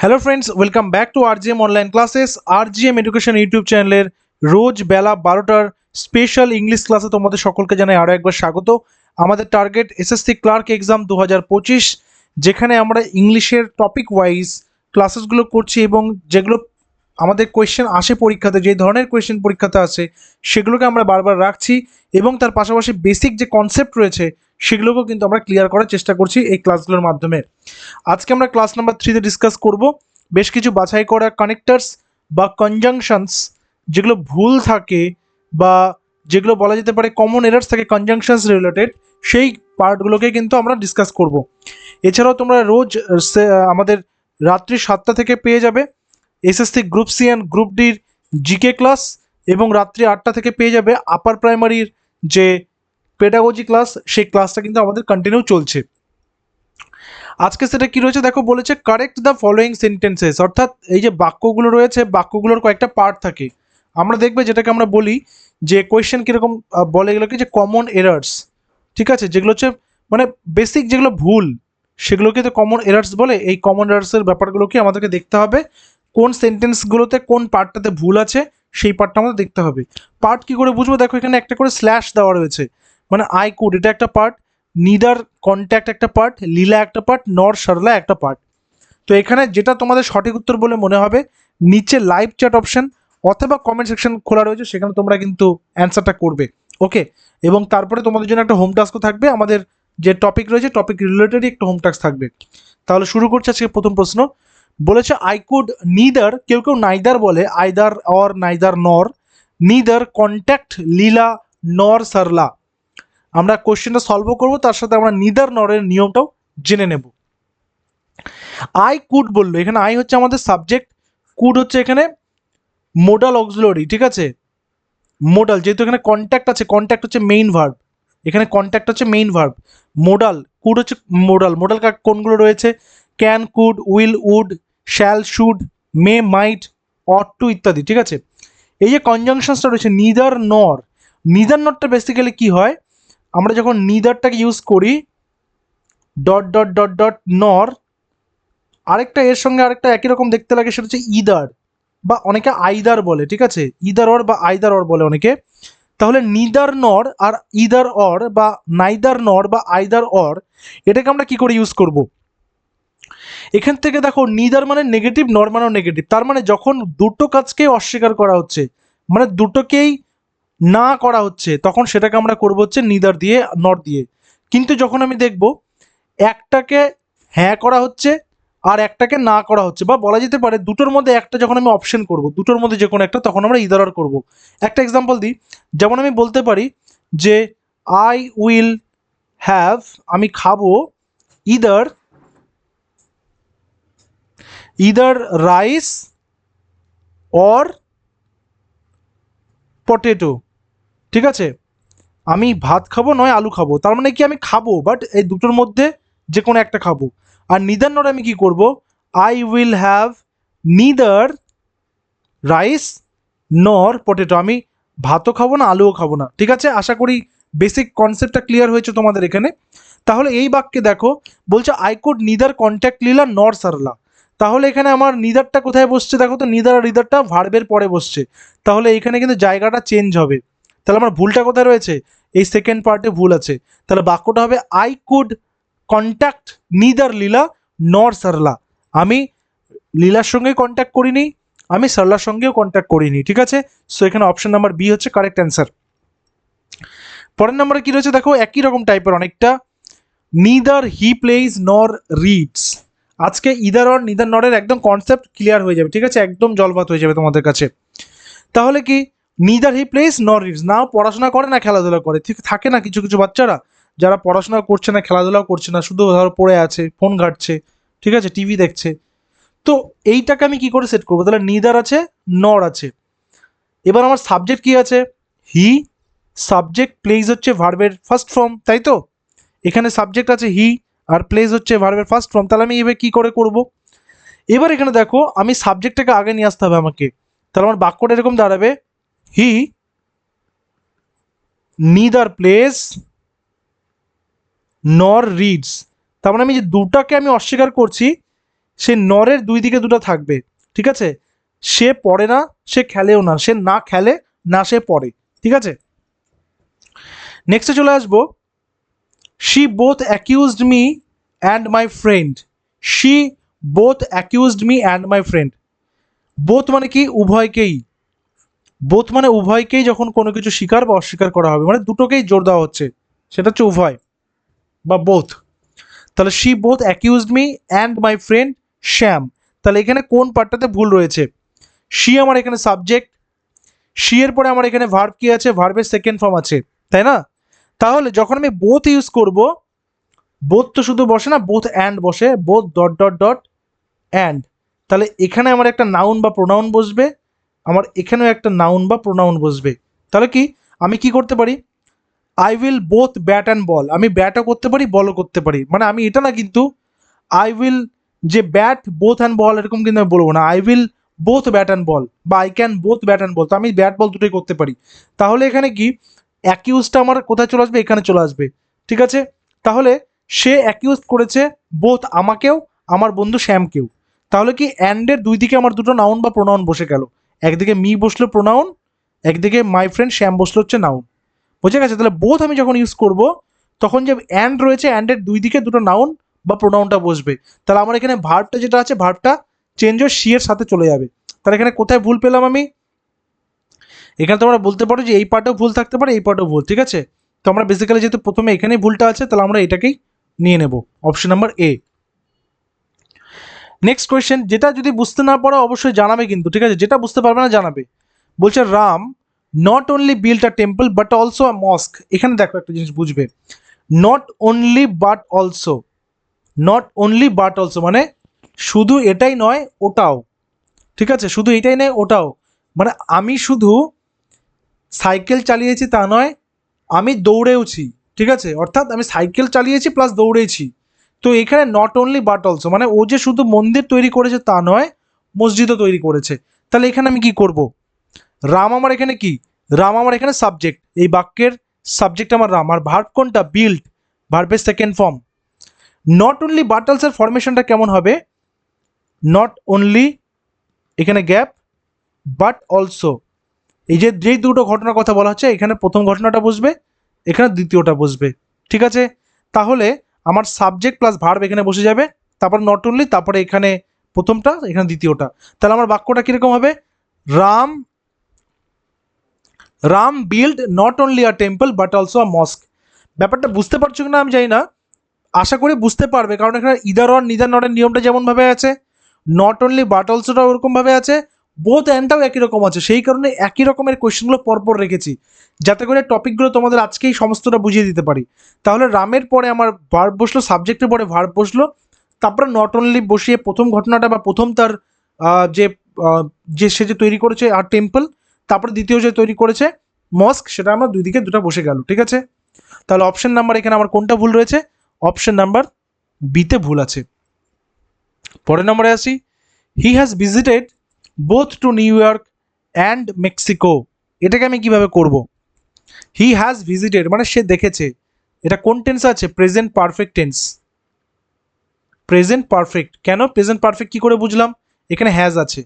Hello friends welcome back to RGM online classes RGM education YouTube চ্যানেলের রোজ বেলা বারোটার special English ক্লাসে তোমাদের সকলকে জানাই আরও একবার স্বাগত। আমাদের টার্গেট এসএসসি ক্লার্ক এক্সাম দু হাজার পঁচিশ, যেখানে আমরা ইংলিশের টপিক ওয়াইজ ক্লাসেসগুলো করছি এবং যেগুলো আমাদের কোয়েশ্চেন আসে পরীক্ষাতে, যে ধরনের কোয়েশ্চেন পরীক্ষাতে আসে, সেগুলোকে আমরা বারবার রাখছি এবং তার পাশাপাশি বেসিক যে কনসেপ্ট রয়েছে সেগুলোকেও কিন্তু আমরা ক্লিয়ার করার চেষ্টা করছি এই ক্লাসগুলোর মাধ্যমে। আজকে আমরা ক্লাস নাম্বার থ্রিতে ডিসকাস করব। বেশ কিছু বাছাই করা কানেক্টার্স বা কনজাংশনস যেগুলো ভুল থাকে বা যেগুলো বলা যেতে পারে কমন এরার্স থাকে কনজাংশনস রিলেটেড সেই পার্টগুলোকে কিন্তু আমরা ডিসকাস করব। এছাড়াও তোমরা রোজ আমাদের রাত্রি সাতটা থেকে পেয়ে যাবে। SSC group C and group ডির জিকে ক্লাস এবং রাত্রি আটটা থেকে পেয়ে যাবে আপার প্রাইমারির যে পেডাগজি ক্লাস সেই ক্লাসটা কিন্তু আমাদের কন্টিনিউ চলছে। আজকে সেটা কি রয়েছে? দেখো, বলেছে কারেক্ট দ্য ফলোয়িং সেন্টেন্সেস অর্থাৎ এই যে বাক্যগুলো রয়েছে, বাক্যগুলোর কয়েকটা পার্ট থাকে। আমরা দেখবে যেটাকে আমরা বলি যে কোয়েশ্চেন কীরকম বলে এগুলোকে যে কমন এরার্স ঠিক আছে? যেগুলো হচ্ছে মানে বেসিক যেগুলো ভুল, সেগুলোকে তো কমন এরার্স বলে, এই কমন এরার্সের ব্যাপারগুলোকে আমাদেরকে দেখতে হবে। কোন সেন্টেন্সগুলোতে কোন পার্টটাতে ভুল আছে, সেই পার্টটা আমাদের দেখতে হবে। পার্ট কি করে বুঝব? দেখো, এখানে একটা করে স্ল্যাশ দেওয়া রয়েছে। মানে আই কুড এটা একটা পার্ট নিদার কন্ট্যাক্ট একটা পার্ট লীলা একটা পার্ট নর সরলা একটা পার্ট তো এখানে যেটা তোমাদের সঠিক উত্তর বলে মনে হবে, নিচে লাইভ চ্যাট অপশন অথবা কমেন্ট সেকশন খোলা রয়েছে, সেখানে তোমরা কিন্তু অ্যান্সারটা করবে। ওকে এবং তারপরে তোমাদের জন্য একটা হোম টাস্কও থাকবে, আমাদের যে টপিক রয়েছে টপিক রিলেটেডই একটা হোম টাস্ক থাকবে। তাহলে শুরু করছে আজকে প্রথম প্রশ্ন। বলেছে আই কুড নিদার কেউ কেউ নাইদার বলে either or neither nor neither contact Leela nor Sarala আমরা কোশ্চেনটা সলভও করব, তার সাথে আমরা নিদার নরের নিয়মটাও জেনে নেব। আই কুড বলল, এখানে আই হচ্ছে আমাদের সাবজেক্ট কুড হচ্ছে এখানে মোডাল অক্সিলারি ঠিক আছে? মোডাল যেহেতু এখানে কন্ট্যাক্ট আছে কন্ট্যাক্ট হচ্ছে মেইন ভার্ব এখানে কন্ট্যাক্ট হচ্ছে মেইন ভার্ব মোডাল কুড হচ্ছে মোডাল মোডাল কোনগুলো রয়েছে? Can could will would shall should may might ought to ইত্যাদি, ঠিক আছে? এই যে কনজাংশনসটা রয়েছে, নিদার নর, নিদার নরটা বেসিক্যালি কি হয়? আমরা যখন নিদারটাকে ইউজ করি dot dot dot dot nor আরেকটা এর সঙ্গে আরেকটা একই রকম দেখতে লাগে, সেটা হচ্ছে ইদার বা অনেকে আইদার বলে, ঠিক আছে? ইদার অর বা আইদার অর বলে অনেকে। তাহলে নিদার নর আর ইদার অর বা নাইদার নর বা আইদার অর এটাকে আমরা কি করে ইউজ করব? এখান থেকে দেখো নিদার মানে নেগেটিভ নর মানেও নেগেটিভ তার মানে যখন দুটো কাজকে অস্বীকার করা হচ্ছে মানে দুটোকেই না করা হচ্ছে, তখন সেটাকে আমরা করব হচ্ছে নিদার দিয়ে, নর দিয়ে। কিন্তু যখন আমি দেখব একটাকে হ্যাঁ করা হচ্ছে আর একটাকে না করা হচ্ছে, বা বলা যেতে পারে দুটোর মধ্যে একটা যখন আমি অপশন করব, দুটোর মধ্যে যে কোনো একটা, তখন আমরা ইদার আর করব। একটা এক্সাম্পল দিই, যেমন আমি বলতে পারি যে আই উইল হ্যাভ আমি খাব either either rice or potato ঠিক আছে? আমি ভাত খাব, নয় আলু খাব। তার মানে কি আমি খাব বাট এই দুটোর মধ্যে যে কোনো একটা খাব। আর নিদার নর আমি কি করব? I will have neither rice nor potato আমি ভাতও খাব না, আলুও খাব না। ঠিক আছে? আশা করি বেসিক কনসেপ্টটা ক্লিয়ার হয়েছে তোমাদের এখানে। তাহলে এই বাক্যে দেখো, বলছে I could neither contact Lila nor Sarala তাহলে এখানে আমার নিদারটা কোথায় বসছে? দেখো তো নিদার আর রিদারটা ভার্বের পরে বসছে। তাহলে এখানে কিন্তু জায়গাটা চেঞ্জ হবে। তাহলে আমার ভুলটা কোথায় রয়েছে? এই সেকেন্ড পার্টে ভুল আছে। তাহলে বাক্যটা হবে I could contact neither Leela nor Sarala আমি লীলার সঙ্গে কন্ট্যাক্ট করিনি, আমি সারলার সঙ্গেও কন্ট্যাক্ট করিনি, ঠিক আছে? সো এখানে অপশন নাম্বার বি হচ্ছে কারেক্ট অ্যান্সার পরের নম্বরে কি রয়েছে? দেখো, একই রকম টাইপের অনেকটা। Neither he plays nor reads আজকে ইদার অর নিদার নরের একদম কনসেপ্ট ক্লিয়ার হয়ে যাবে, ঠিক আছে? একদম জলভাত হয়ে যাবে তোমাদের কাছে। তাহলে কি? Neither he plays nor reads না পড়াশোনা করে না, খেলাধুলা করে। ঠিক, থাকে না কিছু কিছু বাচ্চারা? যারা পড়াশোনা করছে না, খেলাধুলাও করছে না, শুধু ধরো পড়ে আছে ফোন ঘাটছে, ঠিক আছে টিভি দেখছে। তো এইটাকে আমি কি করে সেট করব? তাহলে নিদার আছে নর আছে। এবার আমার সাবজেক্ট কি আছে? হি সাবজেক্ট প্লেস হচ্ছে ভার্বের ফার্স্ট ফর্ম তাই তো? এখানে সাবজেক্ট আছে হি আর প্লেস হচ্ছে ভার্বের ফার্স্ট ফর্ম তাহলে আমি এবার কি করে করব? এবার এখানে দেখো, আমি সাবজেক্টটাকে আগে নিয়ে আসতে হবে আমাকে। তাহলে আমার বাক্যটা এরকম দাঁড়াবে he neither plays nor reads তার মানে আমি যে দুটাকে আমি অস্বীকার করছি, সে নরের দুই দিকে দুটো থাকবে, ঠিক আছে? সে পড়ে না, সে খেলেও না, সে না খেলে, না সে পড়ে, ঠিক আছে? নেক্সটে চলে আসব। She both accused me and my friend she both accused me and my friend both মানে কি? উভয়কেই। বোথ মানে উভয়কেই যখন কোনো কিছু স্বীকার বা অস্বীকার করা হবে মানে দুটোকেই জোর দেওয়া হচ্ছে, সেটা হচ্ছে উভয় বা বোথ। তাহলে she both accused me and my friend Shyam তাহলে এখানে কোন পার্টটাতে ভুল রয়েছে? শি আমার এখানে সাবজেক্ট শি এর পরে আমার এখানে ভার্ব কি আছে? ভার্বের সেকেন্ড ফর্ম আছে, তাই না? তাহলে যখন আমি বোথ ইউজ করব বোথ তো শুধু বসে না বোথ অ্যান্ড বসে both dot dot dot and তাহলে এখানে আমার একটা নাউন বা প্রোনাউন বসবে আমার এখানেও একটা নাউন বা প্রোনাউন বসবে। তাহলে কি? আমি কি করতে পারি? I will both bat and ball আমি ব্যাটও করতে পারি বলও করতে পারি। মানে আমি এটা না কিন্তু আই উইল যে ব্যাট বোথ অ্যান্ড বল এরকম কিন্তু আমি বলব না। I will both bat and ball বা I can both bat and ball তো আমি ব্যাট বল দুটোই করতে পারি। তাহলে এখানে কি? অ্যাকিউজটা আমার কোথায় চলে আসবে? এখানে চলে আসবে। ঠিক আছে? তাহলে সে অ্যাকিউজ করেছে বোথ আমাকেও, আমার বন্ধু শ্যামকেও তাহলে কি? অ্যান্ডের দুই দিকে আমার দুটো নাউন বা প্রোনাউন বসে গেল। একদিকে মি বসল প্রোনাউন একদিকে মাই ফ্রেন্ড শ্যাম বসল হচ্ছে নাউন বুঝে গেছে? তাহলে বোথ আমি যখন ইউজ করব, তখন যে অ্যান্ড রয়েছে অ্যান্ডের দুই দিকে দুটো নাউন বা প্রোনাউনটা বসবে। তাহলে আমার এখানে ভার্বটা যেটা আছে ভার্বটা চেঞ্জ হয়ে এর সাথে চলে যাবে। তাহলে এখানে কোথায় ভুল পেলাম আমি? এখানে তোমরা বলতে পারো যে এই পার্টেও ভুল থাকতে পারে, এই পার্টেও ভুল, ঠিক আছে? তো আমরা বেসিক্যালি যেহেতু প্রথমে এখানেই ভুলটা আছে, তাহলে আমরা এটাকেই নিয়ে নেব। Option number A next question যেটা যদি বুঝতে না পারো অবশ্যই জানাবে কিন্তু, ঠিক আছে? যেটা বুঝতে পারবে না জানাবে। বলছে, Ram not only build a temple but also a mosque এখানে দেখো একটা জিনিস বুঝবে। Not only but also not only but also মানে শুধু এটাই নয়, ওটাও। ঠিক আছে? শুধু এটাই নয়, ওটাও। মানে আমি শুধু সাইকেল চালিয়েছি তা নয়, আমি দৌড়েওছি। ঠিক আছে? অর্থাৎ আমি সাইকেল চালিয়েছি প্লাস দৌড়েছি। তো এখানে নট অনলি বাট অলসো মানে ও যে শুধু মন্দির তৈরি করেছে তা নয়, মসজিদও তৈরি করেছে। তাহলে এখানে আমি কি করব? রাম আমার এখানে কি? রাম আমার এখানে সাবজেক্ট এই বাক্যের সাবজেক্ট আমার রাম। আর ভার্ব কোনটা? বিল্ড ভার্বের সেকেন্ড ফর্ম নট অনলি বাটলসের ফরমেশনটা কেমন হবে? নট অনলি এখানে গ্যাপ বাট অলসো এই যে, যেই দুটো ঘটনার কথা বলা হচ্ছে, এখানে প্রথম ঘটনাটা বসবে, এখানে দ্বিতীয়টা বসবে। ঠিক আছে? তাহলে আমার সাবজেক্ট প্লাস ভার্ব এখানে বসে যাবে, তারপর নট অনলি তারপরে এখানে প্রথমটা, এখানে দ্বিতীয়টা। তাহলে আমার বাক্যটা কীরকম হবে? Ram Ram build not only a temple but also a mosque ব্যাপারটা বুঝতে পারছ কিনা আমি জানি না। আশা করি বুঝতে পারবে, কারণ এখানে ইদার অর নিদার নটের নিয়মটা যেমনভাবে আছে নট অনলি বাট অলসোটাও ওরকমভাবে আছে। বোথ অ্যান্ডটাও একই রকম আছে। সেই কারণে একই রকমের কোয়েশ্চেনগুলো পরপর রেখেছি। যাতে করে টপিকগুলো তোমাদের আজকেই সমস্তটা বুঝিয়ে দিতে পারি। তাহলে রামের পরে আমার ভার্ব বসল সাবজেক্টের পরে ভার্ব বসল। তারপরে নট অনলি বসিয়ে প্রথম ঘটনাটা বা প্রথম তার যে যে সে যে তৈরি করেছে, আর টেম্পল তারপরে দ্বিতীয় যে তৈরি করেছে মস্ক সেটা আমার দুই দিকে দুটো বসে গেল, ঠিক আছে? তাহলে অপশন নাম্বার এখানে আমার কোনটা ভুল রয়েছে? অপশন নাম্বার বিতে ভুল আছে। পরের নম্বরে আসি। He has visited both to New York and Mexico এটাকে আমি কীভাবে করব? হি হ্যাজ ভিজিটেড মানে সে দেখেছে। এটা কোন টেন্স আছে? Present perfect tense present perfect কেন প্রেজেন্ট পারফেক্ট কি করে বুঝলাম? এখানে হ্যাজ আছে।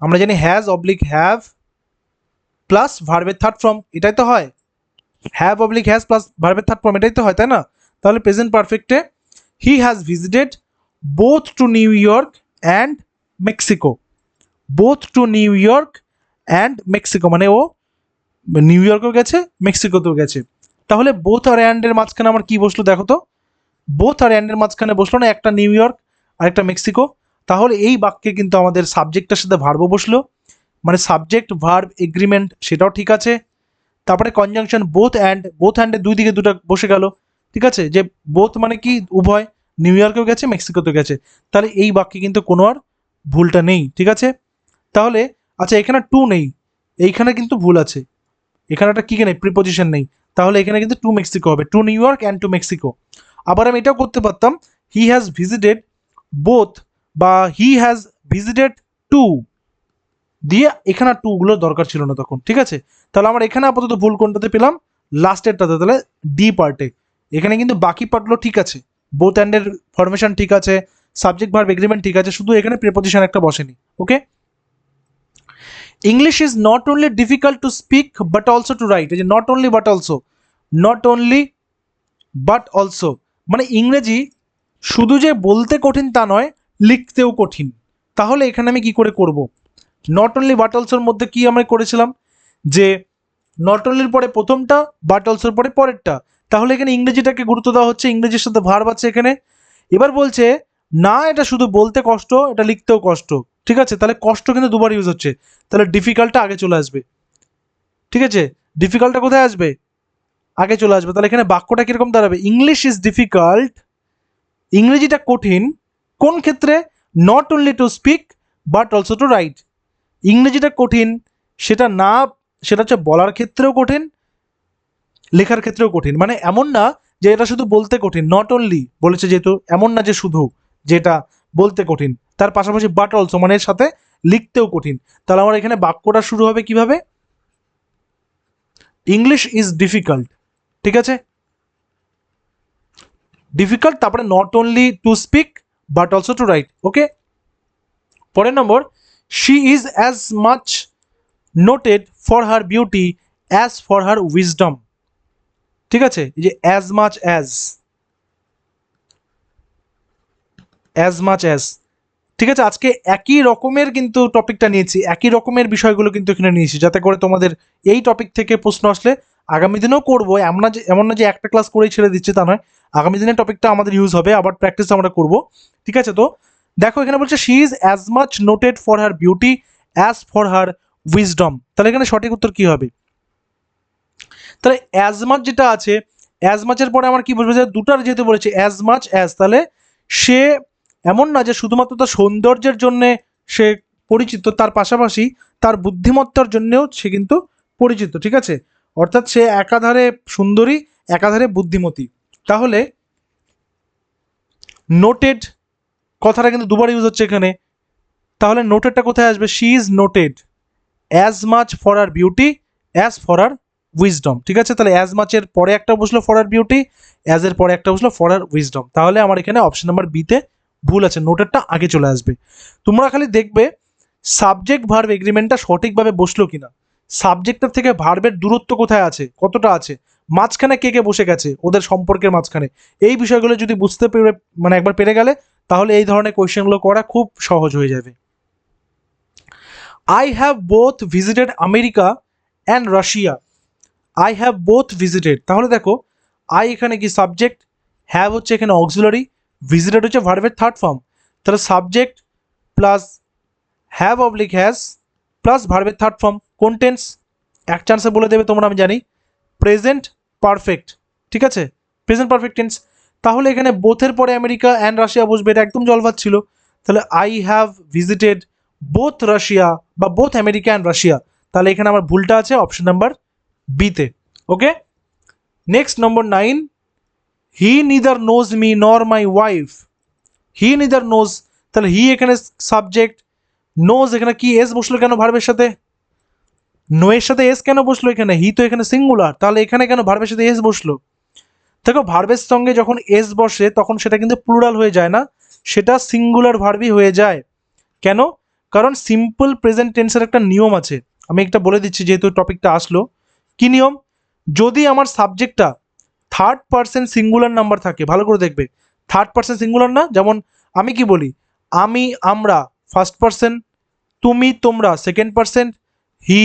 আমরা জানি হ্যাজ অবলিক হ্যাভ প্লাস ভার্বের থার্ড ফর্ম এটাই তো হয়। হ্যাভ অবলিক হ্যাজ প্লাস ভার্বের থার্ড ফর্ম এটাই তো হয়, তাই না? তাহলে present পারফেক্টে he has visited both to New York and Mexico both to New York and Mexico মানে ও নিউ ইয়র্কেও গেছে মেক্সিকোতেও গেছে। তাহলে বোথ আর অ্যান্ডের মাঝখানে আমার কি বসল দেখো তো? বোথ আর অ্যান্ডের মাঝখানে বসল না, একটা নিউ ইয়র্ক আর একটা মেক্সিকো তাহলে এই বাক্যে কিন্তু আমাদের সাবজেক্টের সাথে ভার্বও বসল। মানে সাবজেক্ট ভার্ব এগ্রিমেন্ট সেটাও ঠিক আছে। তারপরে কনজাংশন বোথ অ্যান্ড বোথ অ্যান্ডের দুই দিকে দুটো বসে গেল। ঠিক আছে? যে বোথ মানে কি? উভয়। নিউ ইয়র্কেও গেছে মেক্সিকোতেও গেছে। তাহলে এই বাক্যে কিন্তু কোনো আর ভুলটা নেই। ঠিক আছে? তাহলে আচ্ছা এখানে টু নেই। এইখানে কিন্তু ভুল আছে। এখানে একটা কী নেই? প্রিপোজিশন নেই। তাহলে এখানে কিন্তু টু মেক্সিকো হবে। To New York and to Mexico আবার আমি এটাও করতে পারতাম। হি হ্যাজ ভিজিটেড বোথ বা হি হ্যাজ ভিজিটেড টু দিয়ে এখানে টুগুলোর দরকার ছিল না তখন, ঠিক আছে? তাহলে আমার এখানে আপাতত ভুল কোনটাতে পেলাম? লাস্টেরটাতে তাহলে ডি পার্টে এখানে কিন্তু বাকি পার্টগুলো ঠিক আছে। বোথ অ্যান্ডের ফরমেশন ঠিক আছে। সাবজেক্ট ভার্ব এগ্রিমেন্ট ঠিক আছে। শুধু এখানে প্রিপোজিশন একটা বসেনি। Okay English is not only difficult to speak but also to write এই যে not only but also not only but also মানে ইংরেজি শুধু যে বলতে কঠিন তা নয়, লিখতেও কঠিন। তাহলে এখানে আমি কি করে করব? নট অনলি বাট অলসোর মধ্যে কি আমরা করেছিলাম? যে নট অনলির পরে প্রথমটা বাট অলসোর পরে পরেরটা। তাহলে এখানে ইংরেজিটাকে গুরুত্ব দেওয়া হচ্ছে, ইংরেজির সাথে ভার্ব আছে এখানে। এবার বলছে, না, এটা শুধু বলতে কষ্ট, এটা লিখতেও কষ্ট। ঠিক আছে? তাহলে কষ্ট কিন্তু দুবার ইউজ হচ্ছে। তাহলে ডিফিকাল্টটা আগে চলে আসবে। ঠিক আছে? ডিফিকাল্টটা কোথায় আসবে? আগে চলে আসবে। তাহলে এখানে বাক্যটা কীরকম দাঁড়াবে? ইংলিশ ইজ ডিফিকাল্ট ইংরেজিটা কঠিন। কোন ক্ষেত্রে? Not only to speak but also to write ইংরেজিটা কঠিন। সেটা না, সেটা হচ্ছে বলার ক্ষেত্রেও কঠিন, লেখার ক্ষেত্রেও কঠিন। মানে এমন না যে এটা শুধু বলতে কঠিন। নট অনলি বলেছে যেহেতু, এমন না যে শুধু, যেটা বলতে কঠিন। তার পাশাপাশি বাট অলসো মানে এর সাথে লিখতেও কঠিন। তাহলে আমার এখানে বাক্যটা শুরু হবে কীভাবে? ইংলিশ ইজ ডিফিকাল্ট ঠিক আছে? ডিফিকাল্ট তারপরে not only to speak but also to write okay পরের নম্বর she is as much noted for her beauty as for her wisdom ঠিক আছে? যে as much as as much as ঠিক আছে, আজকে একই রকমের কিন্তু টপিকটা নিয়েছি, একই রকমের বিষয়গুলো কিন্তু এখানে নিয়েছি, যাতে করে তোমাদের এই টপিক থেকে প্রশ্ন আসলে আগামী দিনেও করব, এমন না যে, এমন না যে একটা ক্লাস করেই ছেড়ে দিচ্ছে তা নয়, আগামী দিনের টপিকটা আমাদের ইউজ হবে, আবার প্র্যাকটিস আমরা করব, ঠিক আছে তো? দেখো, এখানে বলছে she is as much noted for her beauty as for her wisdom তাহলে এখানে সঠিক উত্তর কি হবে? তাহলে অ্যাজ মাচ যেটা আছে অ্যাজ মাচের পরে আমার কি বলব? যে, দুটার যেহেতু বলেছে অ্যাজ মাচ অ্যাজ তাহলে সে এমন না যে শুধুমাত্র তার সৌন্দর্যের জন্যে সে পরিচিত, তার পাশাপাশি তার বুদ্ধিমত্তার জন্যেও সে কিন্তু পরিচিত, ঠিক আছে? অর্থাৎ সে একাধারে সুন্দরী, একাধারে বুদ্ধিমতী। তাহলে নোটেড কথাটা কিন্তু দুবার ইউজ হচ্ছে এখানে। তাহলে নোটেডটা কোথায় আসবে? She is noted as much for her beauty as for her wisdom ঠিক আছে? তাহলে অ্যাজ মাচের পরে একটা বসল ফর আর বিউটি অ্যাজ এর পরে একটা বসল ফর আর উইজডম তাহলে আমার এখানে অপশন নাম্বার বিতে ভুল আছে নোটেরটা আগে চলে আসবে। তোমরা খালি দেখবে সাবজেক্ট ভার্ব এগ্রিমেন্টটা সঠিকভাবে বসল কিনা। সাবজেক্টের থেকে ভার্বের দূরত্ব কোথায় আছে, কতটা আছে, মাঝখানে কে কে বসে গেছে, ওদের সম্পর্কের মাঝখানে। এই বিষয়গুলো যদি বুঝতে পেরে মানে একবার পেরে গেলে, তাহলে এই ধরনের কোয়েশ্চেনগুলো করা খুব সহজ হয়ে যাবে। I have both visited America and Russia I have both visited তাহলে দেখো আই এখানে কি সাবজেক্ট হ্যাভ হচ্ছে এখানে অক্সিলারি ভিজিটেড হচ্ছে ভার্বের থার্ড ফর্ম তাহলে subject plus have oblique has plus ভার্বের থার্ড ফর্ম কোন টেন্স এক চান্সে বলে দেবে তোমরা, আমি জানি। প্রেজেন্ট পারফেক্ট ঠিক আছে? প্রেজেন্ট পারফেক্ট টেন্স তাহলে এখানে বোথের পরে আমেরিকা অ্যান্ড রাশিয়া বসবে, এটা একদম জলভাত ছিল। তাহলে I have visited both Russia বা বোথ আমেরিকা অ্যান্ড রাশিয়া। তাহলে এখানে আমার ভুলটা আছে অপশন নাম্বার বিতে okay next number nine he neither knows me nor my wife he neither knows তাহলে হি এখানে সাবজেক্ট নোজ এখানে কি এস বসল কেন ভার্বের সাথে? নো এর সাথে এস কেন বসল এখানে? হি তো এখানে সিঙ্গুলার তাহলে এখানে কেন ভার্বের সাথে এস বসল? দেখো ভার্বের সঙ্গে যখন এস বসে, তখন সেটা কিন্তু প্লুরাল হয়ে যায় না, সেটা সিঙ্গুলার ভার্বই হয়ে যায়। কেন? কারণ সিম্পল প্রেজেন্ট টেন্সের একটা নিয়ম আছে। আমি একটা বলে দিচ্ছি, যেহেতু টপিকটা আসলো। কি নিয়ম? যদি আমার সাবজেক্টটা থার্ড পার্সেন্ট সিঙ্গুলার নাম্বার থাকে, ভালো করে দেখবে। থার্ড পার্সেন্ট সিঙ্গুলার না, যেমন আমি কি বলি? আমি, আমরা ফার্স্ট পার্সন তুমি, তোমরা সেকেন্ড পার্সেন্ট হি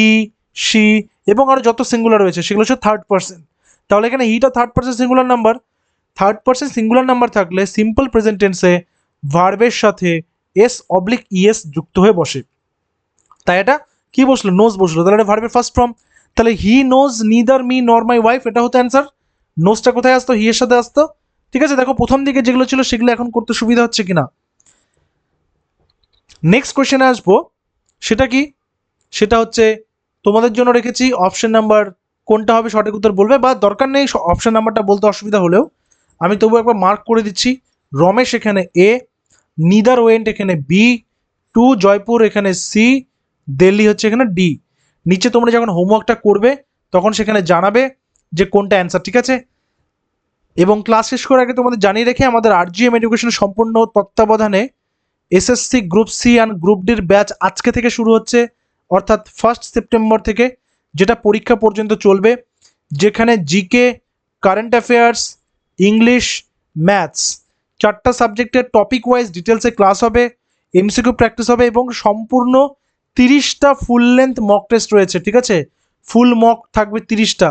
শি এবং আরও যত সিঙ্গুলার রয়েছে, সেগুলো হচ্ছে থার্ড পার্সেন্ট তাহলে এখানে হিটা third person singular number third person singular number থাকলে সিম্পল প্রেজেন্ট টেন্সে ভার্বের সাথে এস অবলিক ইএস যুক্ত হয়ে বসে। তাই এটা কি বসল? নোজ বসল। তাহলে এটা ভার্বের ফার্স্ট ফর্ম তাহলে he knows neither me nor my wife এটা হতো অ্যান্সার নোজটা কোথায় আসতো? হিয়ের সাথে আসতো? ঠিক আছে, দেখো, প্রথম দিকে যেগুলো ছিল সেগুলো এখন করতে সুবিধা হচ্ছে কিনা? নেক্সট কোয়েশ্চেনে আসব। সেটা কি? সেটা হচ্ছে, তোমাদের জন্য রেখেছি অপশন নাম্বার কোনটা হবে সঠিক উত্তর বলবে, বা দরকার নেই অপশন নাম্বারটা বলতে অসুবিধা হলেও। আমি তবু একবার মার্ক করে দিচ্ছি। রমেশ এখানে এ নিদার ওয়েন্ট এখানে বি টু জয়পুর এখানে সি দিল্লি হচ্ছে এখানে ডি নিচে তোমরা যখন হোমওয়ার্কটা করবে, তখন সেখানে জানাবে। যে কোনটা অ্যান্সার ঠিক আছে? এবং ক্লাস শেষ করার আগে তোমাদের জানিয়ে রেখে আমাদের আরজিএম এডুকেশন সম্পূর্ণ তত্ত্বাবধানে SSC group C and group ডির ব্যাচ আজকে থেকে শুরু হচ্ছে, অর্থাৎ ফার্স্ট সেপ্টেম্বর থেকে, যেটা পরীক্ষা পর্যন্ত চলবে, যেখানে GK current affairs English maths চারটা সাবজেক্টের টপিক ওয়াইজ ডিটেলসে ক্লাস হবে এমসিকিউ প্র্যাকটিস হবে এবং সম্পূর্ণ তিরিশটা ফুল লেন্থ মক টেস্ট রয়েছে, ঠিক আছে? ফুল মক থাকবে তিরিশটা।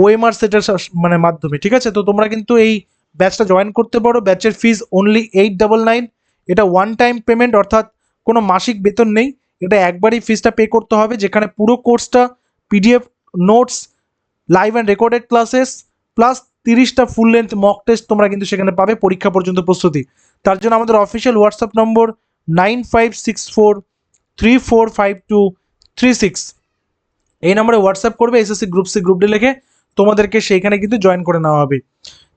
ওএমআর সেটের মানে মাধ্যমে, ঠিক আছে? তো তোমরা কিন্তু এই ব্যাচটা জয়েন করতে পারো। ব্যাচের fees only eight double nine এটা ওয়ান টাইম পেমেন্ট অর্থাৎ কোনো মাসিক বেতন নেই। এটা একবারই ফিজটা পে করতে হবে, যেখানে পুরো কোর্সটা PDF notes live and recorded classes plus তিরিশটা ফুল লেন্থ মক টেস্ট তোমরা কিন্তু সেখানে পাবে পরীক্ষা পর্যন্ত প্রস্তুতি। তার জন্য আমাদের official WhatsApp number nine five six four three four five two three six এই নম্বরে হোয়াটসঅ্যাপ করবে SSC group C group D লিখে তোমাদেরকে সেইখানে কিন্তু জয়েন করে নেওয়া হবে।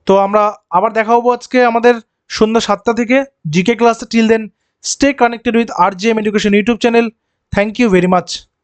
তো আমরা আবার দেখা হব আজকে আমাদের সন্ধ্যা সাতটা থেকে জিকে ক্লাসে till then stay connected with R G M education YouTube channel thank you very much